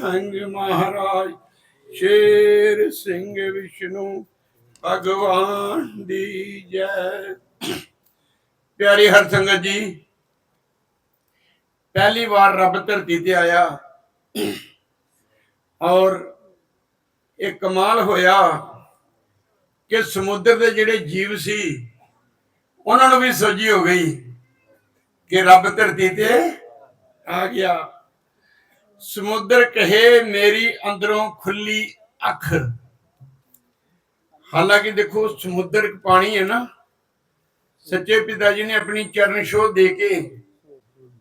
ਨਿਹੰਗ ਮਹਾਰਾਜ, ਸ਼ੇਰ ਸਿੰਘ ਵਿਸ਼ਨੂੰ, ਭਗਵਾਨ ਦੀ ਜੈ। ਪਿਆਰੀ ਹਰ ਸੰਗਤ ਜੀ, ਪਹਿਲੀ ਵਾਰ ਰੱਬ ਧਰਤੀ ਤੇ ਆਇਆ ਔਰ ਇਹ ਕਮਾਲ ਹੋਇਆ ਕਿ ਸਮੁੰਦਰ ਦੇ ਜਿਹੜੇ ਜੀਵ ਸੀ, ਉਹਨਾਂ ਨੂੰ ਵੀ ਸੋਝੀ ਹੋ ਗਈ ਕਿ ਰੱਬ ਧਰਤੀ ਤੇ ਆ ਗਿਆ। ਸਮੁੰਦਰ ਕਹੇ, ਮੇਰੀ ਅੰਦਰੋਂ ਖੁੱਲੀ ਅੱਖ। ਹਾਲਾਂਕਿ ਦੇਖੋ, ਸਮੁੰਦਰ ਪਾਣੀ ਹੈ ਨਾ। ਸੱਚੇ ਪਿਤਾ ਜੀ ਨੇ ਆਪਣੀ ਚਰਨ ਛੋਹ ਦੇ ਕੇ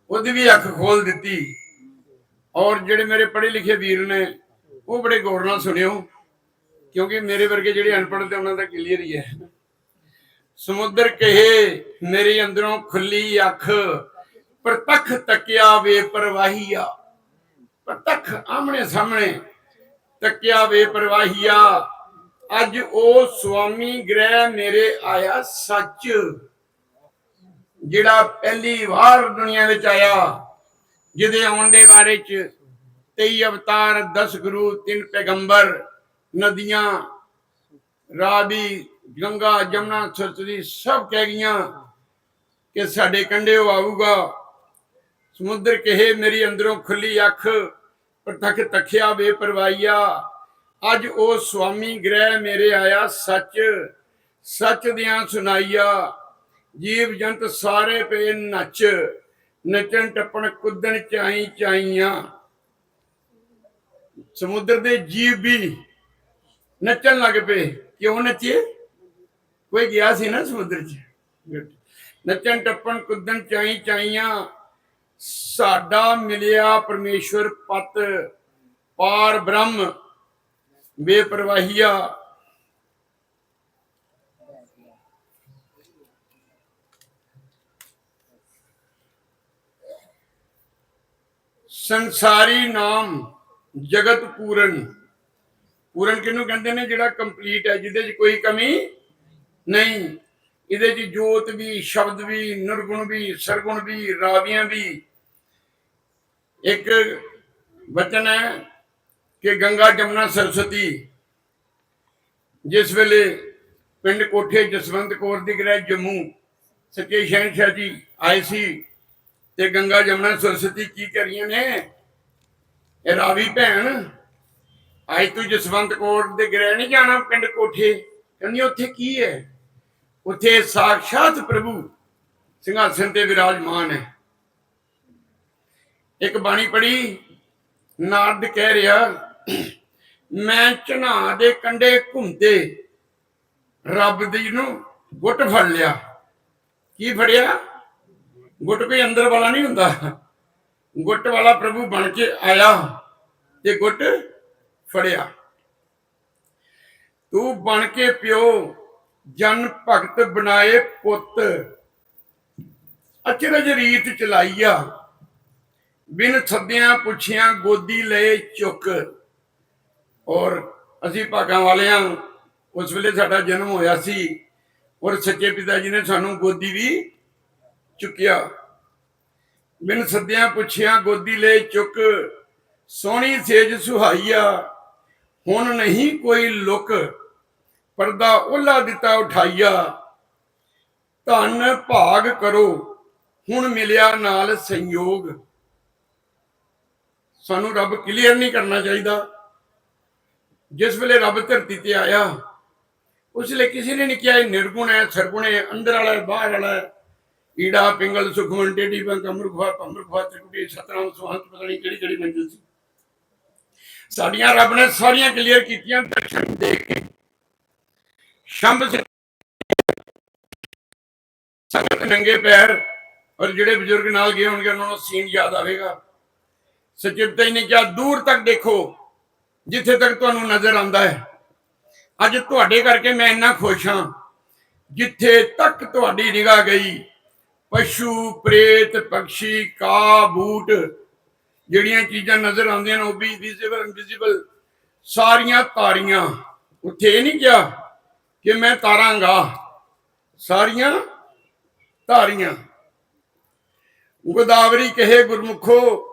ਉਹਦੀ ਵੀ ਅੱਖ ਖੋਲ ਦਿੱਤੀ। ਔਰ ਜਿਹੜੇ ਮੇਰੇ ਪੜ੍ਹੇ ਲਿਖੇ ਵੀਰ ਨੇ, ਉਹ ਬੜੇ ਗੌਰ ਨਾਲ ਸੁਣਿਓ, ਕਿਉਂਕਿ ਮੇਰੇ ਵਰਗੇ ਜਿਹੜੇ ਅਨਪੜ੍ਹ ਤੇ ਉਹਨਾਂ ਦਾ ਕਲੀਅਰ ਹੀ ਹੈ। ਸਮੁੰਦਰ ਕਹੇ, ਮੇਰੀ ਅੰਦਰੋਂ ਖੁੱਲੀ ਅੱਖ, ਪ੍ਰਤੱਖ ਤੱਕਿਆ ਵੇ ਪਰਵਾਹੀਆ ਪ੍ਰਤੱਖ ਆਮਣੇ ਸਾਹਮਣੇ ਤੱਕਿਆ ਵੇ ਅੱਜ ਉਹ ਸੁਆਮੀ ਗ੍ਰਹਿ ਮੇਰੇ ਆਇਆ ਸੱਚ, ਜਿਹੜਾ ਪਹਿਲੀ ਵਾਰ ਦੁਨੀਆ ਵਿੱਚ ਆਇਆ, ਜਿਹਦੇ ਆਉਣ ਦੇ ਬਾਰੇ ਚ 23 ਅਵਤਾਰ 10 ਗੁਰੂ, ਤਿੰਨ ਪੈਗੰਬਰ, ਨਦੀਆਂ, ਰਾਵੀ, ਗੰਗਾ, ਜਮਨਾ, ਸਰਸਵਤੀ, ਸਭ ਕਹਿ ਗਈਆਂ ਕਿ ਸਾਡੇ ਕੰਢੇ ਉਹ ਆਊਗਾ। ਸਮੁੰਦਰ ਕਹੇ ਮੇਰੀ ਅੰਦਰੋਂ ਖੁੱਲੀ ਅੱਖ ਪ੍ਰਤੱਖ ਤਖਿਆ ਵੇ ਪਰਵਾਈਆ। ਅੱਜ ਉਹ ਸੁਆਮੀ ਗ੍ਰਹਿ ਮੇਰੇ ਆਇਆ ਸੱਚ ਸੱਚ ਦਿਆਂ ਸੁਣਾਈਆ। ਜੀਵ ਜੰਤ ਸਾਰੇ ਪਏ ਨੱਚ, ਨੱਚਣ ਟੱਪਣ ਕੁੱਦਣ ਚਾਈ ਚਾਈਆਂ। ਸਮੁੰਦਰ ਦੇ ਜੀਵ ਵੀ ਨੱਚਣ ਲੱਗ ਪਏ। ਕਿਉਂ ਨੱਚੇ? ਕੋਈ ਗਿਆ ਸੀ ਨਾ ਸਮੁੰਦਰ 'ਚ? ਨੱਚਣ ਟੱਪਣ ਕੁੱਦਣ ਚਾਈ ਚਾਈਆਂ। ਸਾਡਾ ਮਿਲਿਆ ਪਰਮੇਸ਼ਵਰ ਪਤ ਪਾਰ ਬ੍ਰਹਮ, ਬੇਪਰਵਾਹੀਆ। ਸੰਸਾਰੀ ਨਾਮ ਜਗਤ ਪੂਰਨ। ਪੂਰਨ ਕਿਹਨੂੰ ਕਹਿੰਦੇ ਨੇ? ਜਿਹੜਾ ਕੰਪਲੀਟ ਹੈ, ਜਿਹਦੇ 'ਚ ਕੋਈ ਕਮੀ ਨਹੀਂ। ਇਹਦੇ 'ਚ ਜੋਤ ਵੀ, ਸ਼ਬਦ ਵੀ, ਨਿਰਗੁਣ ਵੀ, ਸਰਗੁਣ ਵੀ, ਰਾਵੀਆਂ ਵੀ ਇੱਕ ਵਚਨ ਹੈ ਕਿ ਗੰਗਾ ਜਮਨਾ ਸਰਸਤੀ ਜਿਸ ਵੇਲੇ ਪਿੰਡ ਕੋਠੇ ਜਸਵੰਤ ਕੌਰ ਦੀ ਗ੍ਰਹਿ ਜੰਮੂ, ਸੱਚੇ ਸ਼ਹਿਨਸ਼ਾਹ ਜੀ ਆਏ ਸੀ ਤੇ ਗੰਗਾ ਜਮਨਾ ਸਰਸਵਤੀ ਕੀ ਕਰੀਆਂ ਨੇ? ਇਹ ਰਾਵੀ ਭੈਣ ਅੱਜ ਤੂੰ ਜਸਵੰਤ ਕੌਰ ਦੇ ਗ੍ਰਹਿ ਨਹੀਂ ਜਾਣਾ ਪਿੰਡ ਕੋਠੇ? ਕਹਿੰਦੀ ਉੱਥੇ ਕੀ ਹੈ? ਉੱਥੇ ਸਾਖਸ਼ਾਤ ਪ੍ਰਭੂ, ਸਿੰਘਾਸਨ ਤੇ ਵਿਰਾਜਮਾਨ ਹੈ। ਇੱਕ ਬਾਣੀ ਪੜੀ ਨਾਰਦ ਕਹਿ ਰਿਹਾ, ਮੈਂ ਚਨਾ ਦੇ ਕੰਡੇ ਘੁੰਮਦੇ ਰੱਬ ਦੀ ਨੂੰ ਗੁੱਟ ਫੜ ਲਿਆ। ਕੀ ਫੜਿਆ? ਗੁੱਟ ਕੋਈ ਅੰਦਰ ਵਾਲਾ ਨਹੀਂ ਹੁੰਦਾ। ਗੁੱਟ ਵਾਲਾ ਪ੍ਰਭੂ ਬਣ ਕੇ ਆਇਆ ਤੇ ਗੁੱਟ ਫੜਿਆ। ਤੂੰ ਬਣ ਕੇ ਪਿਓ, ਜਨ ਭਗਤ ਬਣਾਏ ਪੁੱਤ, ਅਚਰਜ ਰੀਤ ਚਲਾਈਆ। ਬਿਨ ਥੱਦਿਆਂ ਪੁੱਛਿਆਂ ਗੋਦੀ ਲਏ ਚੁੱਕ। ਔਰ ਅਸੀਂ ਭਾਗਾਂ ਵਾਲਿਆਂ ਉਸ ਵੇਲੇ ਸਾਡਾ ਜਨਮ ਹੋਇਆ ਸੀ। ਔਰ ਸੱਚੇ ਪਿਤਾ ਜੀ ਨੇ ਸਾਨੂੰ ਗੋਦੀ ਵੀ ਚੁੱਕਿਆ। ਬਿਨ ਸੱਦਿਆਂ ਪੁੱਛਿਆਂ ਗੋਦੀ ਲੈ ਚੁੱਕ। ਸੋਹਣੀ ਸੇਜ ਸੁਹਾਈਆ, ਹੁਣ ਨਹੀਂ ਕੋਈ ਲੁਕ। ਪਰਦਾ ਉਹਲਾ ਦਿੱਤਾ ਉਠਾਈਆ। ਧਨ ਭਾਗ ਕਰੋ, ਹੁਣ ਮਿਲਿਆ ਨਾਲ ਸੰਯੋਗ। ਸਾਨੂੰ ਰੱਬ ਕਲੀਅਰ ਨਹੀਂ ਕਰਨਾ ਚਾਹੀਦਾ। ਜਿਸ ਵੇਲੇ ਰੱਬ ਧਰਤੀ ਤੇ ਆਇਆ, ਉਸ ਲਈ ਕਿਸੇ ਨੇ ਨਹੀਂ ਕਿਹਾ ਇਹ ਨਿਰਗੁਣ ਹੈ, ਸਰਗੁਣ ਹੈ, ਅੰਦਰ ਵਾਲਾ ਹੈ, ਬਾਹਰ ਵਾਲਾ ਹੈ। ਈੜਾ, ਪਿੰਗਲ, ਸੁਖਮਨ ਟੇਡੀ ਬੰਕ ਅਮਰਖਵਾ ਪੰਮਰਖਵਾ ਤ੍ਰਿਕੁਟੀ ਸਤਨਾਮ, ਸੁਹੰਤ, ਪਤਾ ਨਹੀਂ ਕਿਹੜੀ ਕਿਹੜੀ ਮੰਜ਼ਿਲ ਸੀ। ਸਾਡੀਆਂ ਰੱਬ ਨੇ ਸਾਰੀਆਂ ਕਲੀਅਰ ਕੀਤੀਆਂ ਦਰਸ਼ਨ ਦੇ ਕੇ। ਸ਼ੰਭ ਸੰਗਤ ਨੰਗੇ ਪੈਰ ਔਰ ਜਿਹੜੇ ਬਜ਼ੁਰਗ ਨਾਲ ਗਏ ਹੋਣਗੇ, ਉਹਨਾਂ ਨੂੰ ਸੀਨ ਯਾਦ ਆਵੇਗਾ। ਸੱਚੇ ਜੀ ਨੇ ਕਿਹਾ, ਦੂਰ ਤੱਕ ਦੇਖੋ, ਜਿੱਥੇ ਤੱਕ ਤੁਹਾਨੂੰ ਨਜ਼ਰ ਆਉਂਦਾ ਹੈ। ਅੱਜ ਤੁਹਾਡੇ ਕਰਕੇ ਮੈਂ ਇੰਨਾ ਖੁਸ਼ ਹਾਂ, ਜਿੱਥੇ ਤੱਕ ਤੁਹਾਡੀ ਨਿਗਾਹ ਗਈ, ਪਸ਼ੂ, ਪ੍ਰੇਤ, ਪੰਛੀ ਕਾ ਬੂਟ, ਜਿਹੜੀਆਂ ਚੀਜ਼ਾਂ ਨਜ਼ਰ ਆਉਂਦੀਆਂ ਨੇ, ਉਹ ਵੀ ਵਿਜ਼ੀਬਲ ਇਨਵਿਜ਼ੀਬਲ ਸਾਰੀਆਂ ਤਾਰੀਆਂ। ਉੱਥੇ ਇਹ ਨਹੀਂ ਕਿਹਾ ਕਿ ਮੈਂ ਤਾਰਾਂਗਾ, ਸਾਰੀਆਂ ਧਾਰੀਆਂ ਗੋਦਾਵਰੀ ਕਹੇ, ਗੁਰਮੁਖੋ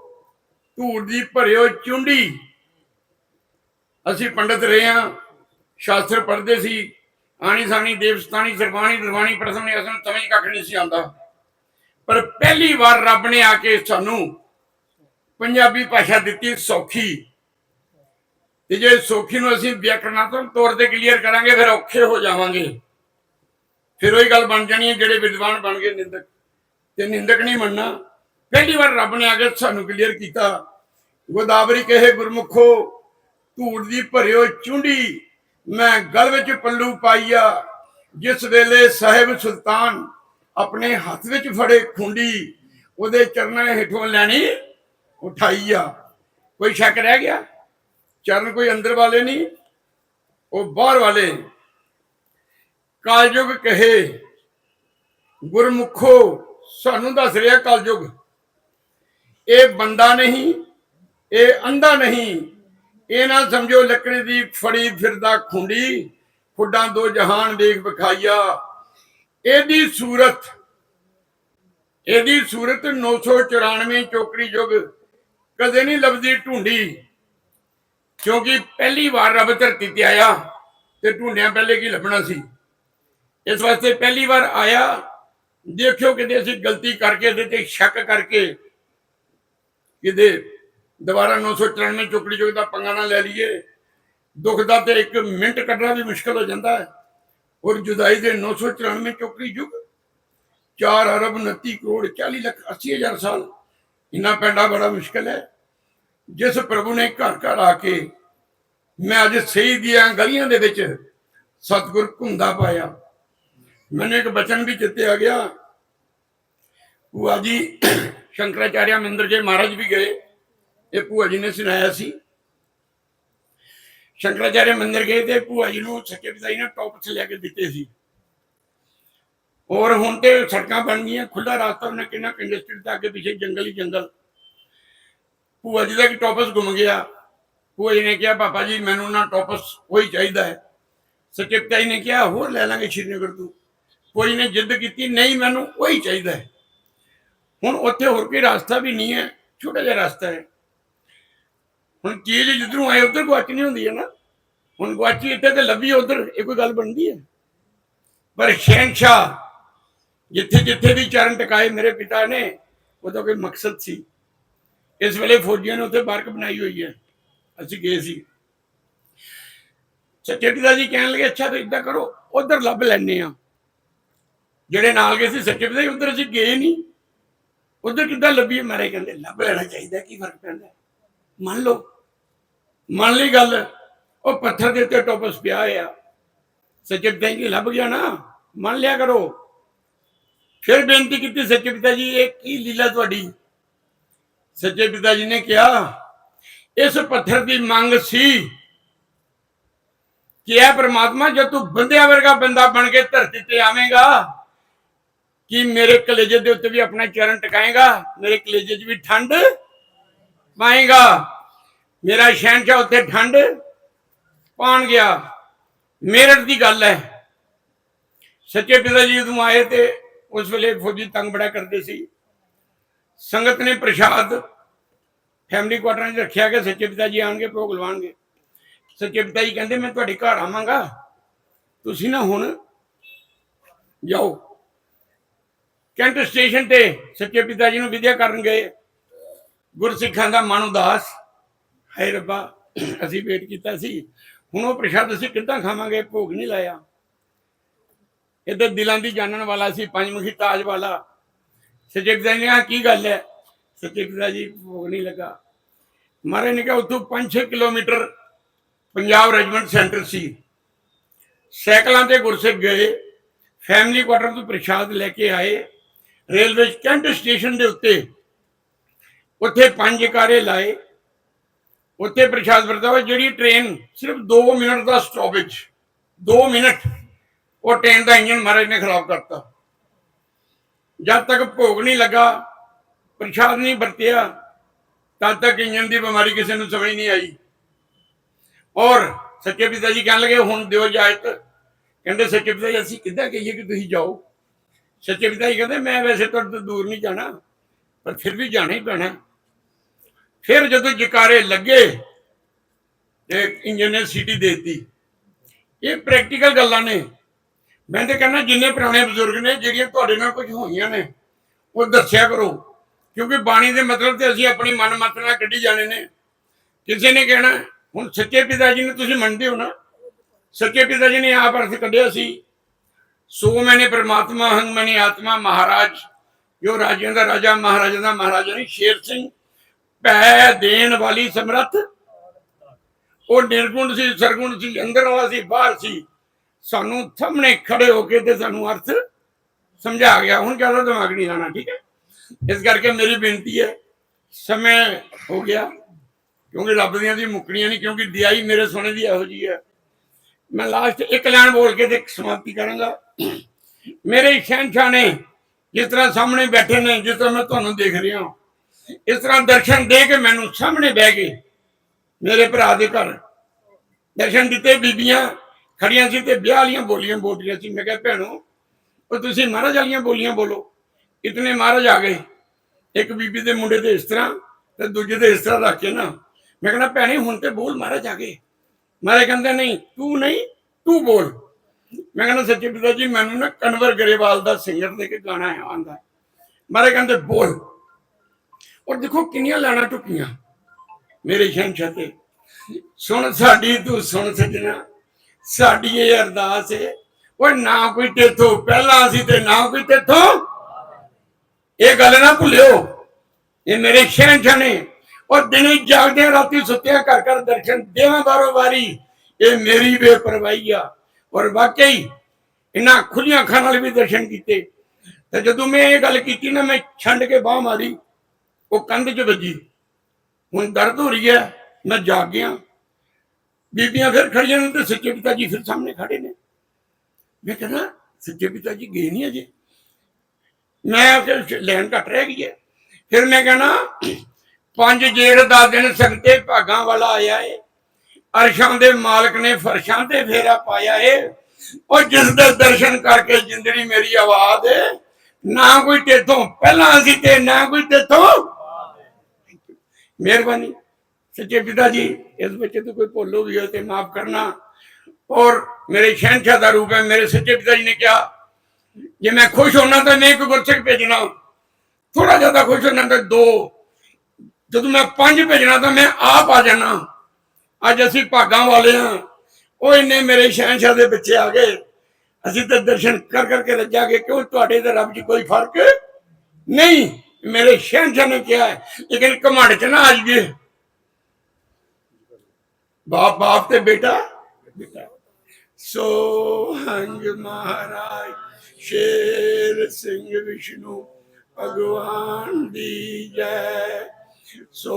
ਧੂੜ ਦੀ ਭਰਿਓ ਚੁੰਡੀ। ਅਸੀਂ ਪੰਡਤ ਰਹੇ ਹਾਂ, ਸ਼ਾਸਤਰ ਪੜ੍ਹਦੇ ਸੀ ਆਣੀ ਸਾਣੀ ਦੇਵਸਤਾਨੀ ਸਰਬਾਣੀ ਦਰਵਾਣੀ ਪ੍ਰਥਮ ਨੇ ਅਸਲ ਸਮਝ ਕੱਖ ਨਹੀਂ ਸੀ ਆਉਂਦਾ। ਪਰ ਪਹਿਲੀ ਵਾਰ ਰੱਬ ਨੇ ਆ ਕੇ ਸਾਨੂੰ ਪੰਜਾਬੀ ਭਾਸ਼ਾ ਦਿੱਤੀ ਸੌਖੀ। ਤੇ ਜੇ ਸੌਖੀ ਨੂੰ ਅਸੀਂ ਵਿਆਕਰਣਾਤਮਕ ਤੌਰ ਤੇ ਕਲੀਅਰ ਕਰਾਂਗੇ, ਫਿਰ ਔਖੇ ਹੋ ਜਾਵਾਂਗੇ। ਫਿਰ ਉਹੀ ਗੱਲ ਬਣ ਜਾਣੀ ਹੈ, ਜਿਹੜੇ ਵਿਦਵਾਨ ਬਣ ਗਏ ਨਿੰਦਕ। ਤੇ ਨਿੰਦਕ ਨਹੀਂ ਮੰਨਣਾ। ਪਹਿਲੀ ਵਾਰ ਰੱਬ ਨੇ ਆ ਕੇ ਸਾਨੂੰ ਕਲੀਅਰ ਕੀਤਾ। ਗੋਦਾਵਰੀ ਕਹੇ, ਗੁਰਮੁਖੋ, ਧੂੜ ਦੀ ਭਰਿਓ ਚੁੰਡੀ, ਮੈਂ ਗਲ ਵਿੱਚ ਪੱਲੂ ਪਾਈਆ। ਜਿਸ ਵੇਲੇ ਸਾਹਿਬ ਸੁਲਤਾਨ ਆਪਣੇ ਹੱਥ ਵਿੱਚ ਫੜੇ ਖੁੰਡੀ, ਉਹਦੇ ਚਰਨਾਂ ਹੇਠੋਂ ਲੈਣੀ ਉਠਾਈਆ। ਕੋਈ ਸ਼ੱਕ ਰਹਿ ਗਿਆ? ਚਰਨ ਕੋਈ ਅੰਦਰ ਵਾਲੇ ਨਹੀਂ, ਉਹ ਬਾਹਰ ਵਾਲੇ। ਕਾਲਯੁਗ ਕਹੇ, ਗੁਰਮੁਖੋ, ਸਾਨੂੰ ਦੱਸ ਰਿਹਾ ਕਲਯੁਗ। ਇਹ ਬੰਦਾ ਨਹੀਂ, ਇਹ ਅੰਧਾ ਨਹੀਂ। ਇਹ ਨਾ ਸਮਝੋ ਲੱਕੜੀ ਦੀ ਫੜੀ ਫਿਰਦਾ ਖੁੰਡੀ, ਖੁੱਡਾਂ ਦੋ ਜਹਾਨ ਦੇਖ ਵਿਖਾਈਆ। ਇਹਦੀ ਸੂਰਤ ਇਹਦੀ ਸੂਰਤ 994 ਚੋਕੜੀ ਯੁਗ ਕਦੇ ਨਹੀਂ ਲੱਭਦੀ ਢੂੰਡੀ, ਕਿਉਂਕਿ ਪਹਿਲੀ ਵਾਰ ਰੱਬ ਧਰਤੀ ਤੇ ਆਇਆ ਤੇ ਢੂੰਡਿਆਂ ਪਹਿਲੇ ਕੀ ਲੱਭਣਾ ਸੀ? ਇਸ ਵਾਸਤੇ ਪਹਿਲੀ ਵਾਰ ਆਇਆ, ਦੇਖਿਓ ਕਿਤੇ ਅਸੀਂ ਗਲਤੀ ਕਰਕੇ ਤੇ ਸ਼ੱਕ ਕਰਕੇ ਕਿਤੇ ਦੁਬਾਰਾ 994 ਚੁਕੜੀ ਚੁਕ ਦਾ ਪੰਗਾ ਨਾ ਲੈ ਲਈਏ, ਦੁੱਖ ਦਾ ਤੇ ਇੱਕ ਮਿੰਟ ਕੱਢਣਾ ਵੀ ਮੁਸ਼ਕਲ ਹੋ ਜਾਂਦਾ ਹੈ। ਔਰ ਜੁਦਾਈ ਦੇ 994 ਚੁਕੜੀ ਯੁਗ 4 ਅਰਬ 29 ਕਰੋੜ 40 ਲੱਖ 80 ਹਜ਼ਾਰ ਸਾਲ। ਇੰਨਾ ਪੈਂਡਾ ਬੜਾ ਮੁਸ਼ਕਲ ਹੈ। ਜਿਸ ਪ੍ਰਭੂ ਨੇ ਘਰ ਘਰ ਆ ਕੇ ਮੈਂ ਅੱਜ ਸਹੀ ਦੀਆਂ ਗਲੀਆਂ ਦੇ ਵਿੱਚ ਸਤਿਗੁਰ ਘੁੰਦਾ ਪਾਇਆ। ਮੈਨੂੰ ਇੱਕ ਬਚਨ ਵੀ ਚਿੱਤੇ ਆ ਗਿਆ। ਭੂਆ ਜੀ ਸ਼ੰਕਰਾਚਾਰਿਆ ਮਹਿੰਦਰ ਜੀ ਮਹਾਰਾਜ ਵੀ ਗਏ। ਇਹ ਭੂਆ ਜੀ ਨੇ ਸੁਣਾਇਆ ਸੀ। ਸ਼ੰਕਰਾਚਾਰਿਆ ਮੰਦਰ ਗਏ ਤੇ ਭੂਆ ਜੀ ਨੂੰ ਸੱਚੇ ਪਿਤਾ ਜੀ ਨੇ ਟੌਪਸ ਲੈ ਕੇ ਦਿੱਤੇ ਸੀ। ਔਰ ਹੁਣ ਤੇ ਸੜਕਾਂ ਬਣ ਗਈਆਂ ਖੁੱਲਾ ਰਸਤਾ ਉਹਨੇ ਕਿੰਨਾ ਕੰਜਸਟਡ ਤਾਂ ਅੱਗੇ ਪਿੱਛੇ ਜੰਗਲ ਹੀ ਜੰਗਲ। ਭੂਆ ਜੀ ਦਾ ਇੱਕ ਟੌਪਸ ਗੁੰਮ ਗਿਆ। ਭੂਆ ਜੀ ਨੇ ਕਿਹਾ, ਪਾਪਾ ਜੀ, ਮੈਨੂੰ ਨਾ ਟੌਪਸ ਕੋਈ ਚਾਹੀਦਾ ਹੈ। ਸੱਚੇ ਪਿਤਾ ਜੀ ਨੇ ਕਿਹਾ, ਹੋਰ ਲੈ ਲਾਂਗੇ ਸ਼੍ਰੀਨਗਰ ਤੋਂ। ਕੋਈ ਨੇ ਜਿੱਦ ਕੀਤੀ, ਨਹੀਂ, ਮੈਨੂੰ ਉਹੀ ਚਾਹੀਦਾ ਹੈ। ਹੁਣ ਉੱਥੇ ਹੋਰ ਕੋਈ ਰਸਤਾ ਵੀ ਨਹੀਂ ਹੈ ਛੋਟਾ ਜਿਹਾ ਰਸਤਾ ਹੈ ਹੁਣ ਚੀਜ਼ ਜਿੱਧਰੋਂ ਆਏ ਉਧਰ ਗੁਆਚ ਨਹੀਂ ਹੁੰਦੀ ਹੈ ਨਾ ਹੁਣ ਗੁਆਚੀ ਇੱਥੇ ਤੇ ਲੱਭੀ ਉਧਰ ਇਹ ਕੋਈ ਗੱਲ ਬਣਦੀ ਹੈ ਪਰ ਸ਼ਹਿਨशाह ਜਿੱਥੇ ਜਿੱਥੇ ਵੀ ਚਰਨ ਟਿਕਾਏ ਮੇਰੇ ਪਿਤਾ ਨੇ ਉਹਦਾ ਕੋਈ ਮਕਸਦ ਸੀ ਇਸ ਵੇਲੇ ਫੌਜੀਆਂ ਨੇ ਉੱਥੇ ਬਾਰਕ ਬਣਾਈ ਹੋਈ ਹੈ ਅਸੀਂ ਗਏ ਸੀ ਸੱਚੇ ਪਿਤਾ ਜੀ ਕਹਿਣ ਲੱਗੇ ਅੱਛਾ ਤਾਂ ਇਦਾਂ ਕਰੋ ਉਧਰ ਲੱਭ ਲੈਣੇ ਆ ਜਿਹੜੇ ਨਾਲ ਗਏ ਸੀ ਸੱਚੇ ਪਿਤਾ ਜੀ ਉਧਰ ਅਸੀਂ ਗਏ ਨਹੀਂ ਉਧਰ ਕਿੱਦਾਂ ਲੱਭੀਏ? ਮਾਰੇ ਕਹਿੰਦੇ, ਲੱਭ ਲੈਣਾ ਚਾਹੀਦਾ, ਕੀ ਫ਼ਰਕ ਪੈਂਦਾ? ਮੰਨ ਲਓ, ਮੰਨ ਲਈ ਗੱਲ, ਉਹ ਪੱਥਰ ਦੇ ਉੱਤੇ ਟੋਪਸ ਪਿਆ ਆ ਸੱਚੇ ਪਿਤਾ ਜੀ ਲੱਭ ਗਿਆ ਨਾ, ਮੰਨ ਲਿਆ ਕਰੋ। ਫਿਰ ਬੇਨਤੀ ਕੀਤੀ ਸੱਚੇ ਪਿਤਾ ਜੀ, ਇਹ ਕੀ ਲੀਲਾ ਤੁਹਾਡੀ? ਸੱਚੇ ਪਿਤਾ ਜੀ ਨੇ ਕਿਹਾ, ਇਸ ਪੱਥਰ ਦੀ ਮੰਗ ਸੀ ਕਿ ਇਹ ਪ੍ਰਮਾਤਮਾ ਜਦ ਤੂੰ ਬੰਦਿਆਂ ਵਰਗਾ ਬੰਦਾ ਬਣ ਕੇ ਧਰਤੀ ਤੇ ਆਵੇਂਗਾ ਕਿ ਮੇਰੇ ਕਲੇਜੇ ਦੇ ਉੱਤੇ ਵੀ ਆਪਣਾ ਚਰਨ ਟਿਕਾਏਗਾ, ਮੇਰੇ ਕਲੇਜੇ 'ਚ ਵੀ ਠੰਡ ਪਾਏਗਾ। ਮੇਰਾ ਸ਼ਹਿਨशाह ਉੱਤੇ ਠੰਡ ਪਾਣ ਗਿਆ। ਮੇਰਠ ਦੀ ਗੱਲ ਹੈ। ਸੱਚੇ ਪਿਤਾ ਜੀ ਜਦੋਂ ਆਏ ਤੇ ਉਸ ਵੇਲੇ ਫੌਜੀ ਤੰਗ ਬੜਾ ਕਰਦੇ ਸੀ। ਸੰਗਤ ਨੇ ਪ੍ਰਸ਼ਾਦ ਫੈਮਿਲੀ ਕੁਆਟਰਾਂ 'ਚ ਰੱਖਿਆ ਕਿ ਸੱਚੇ ਪਿਤਾ ਜੀ ਆਣਗੇ ਭੋਗ ਲਵਾਣਗੇ ਸੱਚੇ ਪਿਤਾ ਜੀ ਕਹਿੰਦੇ, ਮੈਂ ਤੁਹਾਡੇ ਘਰ ਆਵਾਂਗਾ। ਤੁਸੀਂ ਨਾ ਹੁਣ ਜਾਓ। ਕੈਂਟ ਸਟੇਸ਼ਨ ਤੇ ਸੱਚੇ ਪਿਤਾ ਜੀ ਨੂੰ ਵਿਦਿਆ ਕਰਨ ਗਏ। ਗੁਰਸਿੱਖਾਂ ਦਾ ਮਨ ਉਦਾਸ। ਹੈ ਰੱਬਾ, ਅਸੀਂ ਵੇਟ ਕੀਤਾ ਸੀ। ਹੁਣ ਉਹ ਪ੍ਰਸ਼ਾਦ ਅਸੀਂ ਕਿੱਦਾਂ ਖਾਵਾਂਗੇ? ਭੋਗ ਨਹੀਂ ਲਾਇਆ। ਇੱਧਰ ਦਿਲਾਂ ਦੀ ਜਾਣਨ ਵਾਲਾ ਸੀ, ਪੰਜਮੁਖੀ ਤਾਜ ਵਾਲਾ। ਸੱਚੇ ਪਿਤਾ ਜੀ ਨੇ ਕਿਹਾ, ਕੀ ਗੱਲ ਹੈ? ਸੱਚੇ ਪਿਤਾ ਜੀ, ਭੋਗ ਨਹੀਂ ਲੱਗਾ। ਮਾਰੇ ਨੇ ਕਿਹਾ, ਉੱਥੋਂ 5-6 ਕਿਲੋਮੀਟਰ ਪੰਜਾਬ ਰੈਜੀਮੈਂਟ ਸੈਂਟਰ ਸੀ। ਸਾਈਕਲਾਂ ਤੇ ਗੁਰਸਿੱਖ ਗਏ। ਫੈਮਿਲੀ ਕੁਆਟਰ ਤੋਂ ਪ੍ਰਸ਼ਾਦ ਲੈ ਕੇ ਆਏ। ਰੇਲਵੇ ਕੈਂਟ ਸਟੇਸ਼ਨ ਦੇ ਉੱਤੇ ਉੱਥੇ ਪੰਜ ਕਾਰੇ ਲਾਏ। ਉੱਥੇ ਪ੍ਰਸ਼ਾਦ ਵਰਤਾਵਾ ਜਿਹੜੀ ਟ੍ਰੇਨ ਸਿਰਫ 2 ਮਿੰਟ ਦਾ ਸਟਾਪੇਜ 2 ਮਿੰਟ ਉਹ ਟ੍ਰੇਨ ਦਾ ਇੰਜਨ ਮਹਾਰਾਜ ਨੇ ਖਰਾਬ ਕਰਤਾ। ਜਦ ਤੱਕ ਭੋਗ ਨਹੀਂ ਲੱਗਾ ਪ੍ਰਸ਼ਾਦ ਨਹੀਂ ਵਰਤਿਆ, ਤਦ ਤੱਕ ਇੰਜਨ ਦੀ ਬਿਮਾਰੀ ਕਿਸੇ ਨੂੰ ਸਮਝ ਨਹੀਂ ਆਈ। ਔਰ ਸੱਚੇ ਪਿਤਾ ਜੀ ਕਹਿਣ ਲੱਗੇ, ਹੁਣ ਦਿਓ ਇਜਾਜ਼ਤ। ਕਹਿੰਦੇ, ਸੱਚੇ ਪਿਤਾ ਜੀ, ਅਸੀਂ ਕਿੱਦਾਂ ਕਹੀਏ ਕਿ ਤੁਸੀਂ ਜਾਓ। ਸੱਚੇ ਪਿਤਾ ਜੀ ਕਹਿੰਦੇ, ਮੈਂ ਵੈਸੇ ਤੁਹਾਡੇ ਤੋਂ ਦੂਰ ਨਹੀਂ ਜਾਣਾ, ਪਰ ਫਿਰ ਵੀ ਜਾਣਾ ਹੀ ਪੈਣਾ। ਫਿਰ ਜਦੋਂ ਜਕਾਰੇ ਲੱਗੇ ਤੇ ਇੰਜਨ ਨੇ ਸੀਟੀ ਦੇਤੀ। ਇਹ ਪ੍ਰੈਕਟੀਕਲ ਗੱਲਾਂ ਨੇ। ਮੈਂ ਤੇ ਕਹਿੰਦਾ, ਜਿੰਨੇ ਪੁਰਾਣੇ ਬਜ਼ੁਰਗ ਨੇ, ਜਿਹੜੀਆਂ ਤੁਹਾਡੇ ਨਾਲ ਕੁਝ ਹੋਈਆਂ ਨੇ, ਉਹ ਦੱਸਿਆ ਕਰੋ। ਕਿਉਂਕਿ ਬਾਣੀ ਦੇ ਮਤਲਬ ਤੇ ਅਸੀਂ ਆਪਣੀ ਮਨ ਮਤ ਨਾਲ ਕੱਢੀ ਜਾਣੇ ਨੇ। ਕਿਸੇ ਨੇ ਕਹਿਣਾ, ਹੁਣ ਸੱਚੇ ਪਿਤਾ ਜੀ ਨੂੰ ਤੁਸੀਂ ਮੰਨਦੇ ਹੋ ਨਾ? ਸੱਚੇ ਪਿਤਾ ਜੀ ਨੇ ਆਪ ਅਰਥ ਕੱਢਿਆ ਸੀ ਸੋ ਮੈਨੇ ਪ੍ਰਮਾਤਮਾ ਹੰ ਮੈਨੇ ਆਤਮਾ, ਮਹਾਰਾਜ, ਜੋ ਰਾਜਿਆਂ ਦਾ ਰਾਜਾ ਮਹਾਰਾਜਾ ਦਾ ਮਹਾਰਾਜਾ ਨਹੀਂ, ਸ਼ੇਰ ਸਿੰਘ, ਭੈ ਦੇਣ ਵਾਲੀ ਸਮਰੱਥ। ਉਹ ਨਿਰਗੁਣ ਸੀ, ਸਰਗੁਣ ਸੀ ਅੰਦਰ ਵਾਲਾ ਸੀ, ਬਾਹਰ ਸੀ। ਸਾਨੂੰ ਸਾਹਮਣੇ ਖੜੇ ਹੋ ਕੇ ਤੇ ਸਾਨੂੰ ਅਰਥ ਸਮਝਾ ਗਿਆ। ਹੁਣ ਜ਼ਿਆਦਾ ਦਿਮਾਗ ਨਹੀਂ ਲਾਣਾ ਠੀਕ ਹੈ? ਇਸ ਕਰਕੇ ਮੇਰੀ ਬੇਨਤੀ ਹੈ, ਸਮੇਂ ਹੋ ਗਿਆ। ਕਿਉਂਕਿ ਰੱਬ ਦੀਆਂ ਦੀ ਮੁੱਕਣੀਆਂ ਨਹੀਂ, ਕਿਉਂਕਿ ਦਿਆਈ ਮੇਰੇ ਸੋਨੇ ਦੀ ਇਹੋ ਜੀ ਹੈ। ਮੈਂ ਲਾਸਟ ਇੱਕ ਲਾਈਨ ਬੋਲ ਕੇ ਤੇ ਸਮਾਪਤੀ ਕਰਾਂਗਾ। ਮੇਰੇ ਸ਼ਹਿਨशाह ਨੇ ਜਿਸ ਤਰ੍ਹਾਂ ਸਾਹਮਣੇ ਬੈਠੇ ਨੇ, ਜਿਸ ਤਰ੍ਹਾਂ ਮੈਂ ਤੁਹਾਨੂੰ ਦੇਖ ਰਿਹਾ ਹਾਂ, ਇਸ ਤਰ੍ਹਾਂ ਦਰਸ਼ਨ ਦੇ ਕੇ ਮੈਨੂੰ ਸਾਹਮਣੇ ਬਹਿ ਗਏ ਮੇਰੇ ਭਰਾ ਦੇ ਘਰ। ਦਰਸ਼ਨ ਦਿੱਤੇ, ਬੀਬੀਆਂ ਖੜੀਆਂ ਸੀ ਤੇ ਵਿਆਹ ਵਾਲੀਆਂ ਬੋਲੀਆਂ ਬੋਲ ਰਹੀਆਂ ਸੀ। ਮੈਂ ਕਿਹਾ, ਭੈਣੋ, ਉਹ ਤੁਸੀਂ ਮਹਾਰਾਜ ਵਾਲੀਆਂ ਬੋਲੀਆਂ ਬੋਲੋ। ਇਤਨੇ ਮਹਾਰਾਜ ਆ ਗਏ। ਇੱਕ ਬੀਬੀ ਦੇ ਮੁੰਡੇ ਦੇ ਇਸ ਤਰ੍ਹਾਂ ਤੇ ਦੂਜੇ ਤੇ ਇਸ ਤਰ੍ਹਾਂ ਰੱਖ ਕੇ ਨਾ। ਮੈਂ ਕਹਿੰਦਾ, ਭੈਣੇ, ਹੁਣ ਤੇ ਬੋਲ ਮਹਾਰਾਜ ਆ ਗਏ। ਮਾਰੇ ਕਹਿੰਦੇ, ਨਹੀਂ, ਤੂੰ ਨਹੀਂ, ਤੂੰ ਬੋਲ। ਮੈਂ ਕਹਿੰਦਾ, ਸੱਚੇ ਪਿਤਾ ਜੀ, ਮੈਨੂੰ ਨਾ ਕਨਵਰ ਗਰੇਵਾਲ ਦਾ ਸਿੰਗਰ ਦੇ ਕੇ ਗਾਣਾ ਆਉਂਦਾ ਮਹਾਰਾਜ ਕਹਿੰਦੇ, ਬੋਲ। ਔਰ ਦੇਖੋ ਕਿੰਨੀਆਂ ਲਾਣਾ ਟੁੱਕੀਆਂ ਮੇਰੇ ਸ਼ਹਿਨशाह ਤੇ। ਸੁਣ ਸਾਡੀ, ਤੂੰ ਸੁਣ ਸੱਜਣਾ, ਸਾਡੀ ਇਹ ਅਰਦਾਸ ਏ। ਓਏ ਨਾ ਕੋਈ ਤੇਥੋਂ, ਪਹਿਲਾਂ ਅਸੀਂ ਤੇ ਨਾ ਕੋਈ ਤੇਥੋਂ। ਇਹ ਗੱਲ ਨਾ ਭੁੱਲਿਓ। ਇਹ ਮੇਰੇ ਸ਼ਹਿਨशाह ਨੇ ਔਰ ਦਿਨੇ ਜਾਗਦੇ ਰਾਤੀ ਸੁੱਤਿਆਂ ਘਰ ਘਰ ਦਰਸ਼ਨ, ਦੇਵਾਂ ਬਾਰੋ ਵਾਰੀ। ਇਹ ਮੇਰੀ ਬੇਪਰਵਾਹੀ ਆ। ਔਰ ਵਾਕਈ ਇਹਨਾਂ ਖੁੱਲੀਆਂ ਅੱਖਾਂ ਨਾਲ ਵੀ ਦਰਸ਼ਨ ਕੀਤੇ। ਤੇ ਜਦੋਂ ਮੈਂ ਇਹ ਗੱਲ ਕੀਤੀ ਨਾ, ਮੈਂ ਛੰਡ ਕੇ ਬਾਹ ਮਾਰੀ, ਉਹ ਕੰਧ 'ਚ ਵੱਜੀ। ਹੁਣ ਦਰਦ ਹੋ ਰਹੀ ਹੈ, ਮੈਂ ਜਾਗ ਗਿਆ। ਬੀਬੀਆਂ ਫਿਰ ਖੜੀਆਂ ਨੇ ਤੇ ਸੱਚੇ ਪਿਤਾ ਜੀ ਫਿਰ ਸਾਹਮਣੇ ਖੜੇ ਨੇ। ਮੈਂ ਕਹਿੰਦਾ ਸੱਚੇ ਪਿਤਾ ਜੀ ਗਏ ਨਹੀਂ ਅਜੇ। ਮੈਂ ਫਿਰ ਲੈਣ ਘਟ ਰਹਿ ਗਈ ਹੈ। ਫਿਰ ਮੈਂ ਕਹਿਣਾ ਪੰਜ ਜੇੜ ਦਾ ਦਿਨ ਸੰਗਤੇ ਭਾਗਾਂ ਵਾਲਾ ਆਇਆ ਏ। ਅਰਸ਼ਾਂ ਦੇ ਮਾਲਕ ਨੇ ਫਰਸ਼ਾਂ ਤੇ ਫੇਰਾ ਪਾਇਆ ਏ। ਉਹ ਜਿਸ ਦੇ ਦਰਸ਼ਨ ਕਰਕੇ ਜਿੰਦੜੀ ਮੇਰੀ ਆਵਾਜ਼ ਏ। ਨਾ ਕੋਈ ਤੇਥੋਂ, ਪਹਿਲਾਂ ਸੀ ਤੇ, ਨਾ ਕੋਈ ਤੇਥੋਂ। ਮਿਹਰਬਾਨੀ। ਸੱਚੇ ਪਿਤਾ ਜੀ, ਇਸ ਵਿੱਚ ਤੋਂ ਕੋਈ ਭੁੱਲ ਹੋ ਗਈ ਹੋ ਤੇ ਮਾਫ ਕਰਨਾ। ਔਰ ਮੇਰੇ ਸ਼ਹਿਨशाह ਦਾ ਰੂਪ ਹੈ, ਮੇਰੇ ਸੱਚੇ ਪਿਤਾ ਜੀ ਨੇ ਕਿਹਾ, ਜੇ ਮੈਂ ਖੁਸ਼ ਹੋਣਾ ਤਾਂ ਮੈਂ ਇੱਕ ਗੁਰਸਿੱਖ ਭੇਜਣਾ। ਥੋੜਾ ਜ਼ਿਆਦਾ ਖੁਸ਼ ਹੋਣਾ ਤਾਂ ਦੋ। ਜਦੋਂ ਮੈਂ ਪੰਜ ਭੇਜਣਾ ਤਾਂ ਮੈਂ ਆਪ ਆ ਜਾਣਾ। ਅੱਜ ਅਸੀਂ ਭਾਗਾਂ ਵਾਲੇ ਆ ਉਹ ਇੰਨੇ ਮੇਰੇ ਸ਼ਹਿਨशाह ਦੇ ਪਿੱਛੇ ਆ ਗਏ। ਅਸੀਂ ਤੇ ਦਰਸ਼ਨ ਕਰ ਕਰਕੇ ਰੱਜਾ ਕੇ ਕਿਉਂ? ਤੁਹਾਡੇ ਤੇ ਰੱਬ 'ਚ ਕੋਈ ਫ਼ਰਕ ਨਹੀਂ। ਮੇਰੇ ਸ਼ਹਿਨशाह ਨੇ ਕਿਹਾ ਲੇਕਿਨ ਕਮਾਂਡ 'ਚ ਨਾ ਆ ਜੀਏ ਬਾਪ ਬਾਪ ਤੇ ਬੇਟਾ। ਬੇਟਾ ਸੋ ਹੰਗ ਮਹਾਰਾਜ, ਸ਼ੇਰ ਸਿੰਘ ਵਿਸ਼ਨੂੰ, ਭਗਵਾਨ ਦੀ ਜੈ। ਸੋ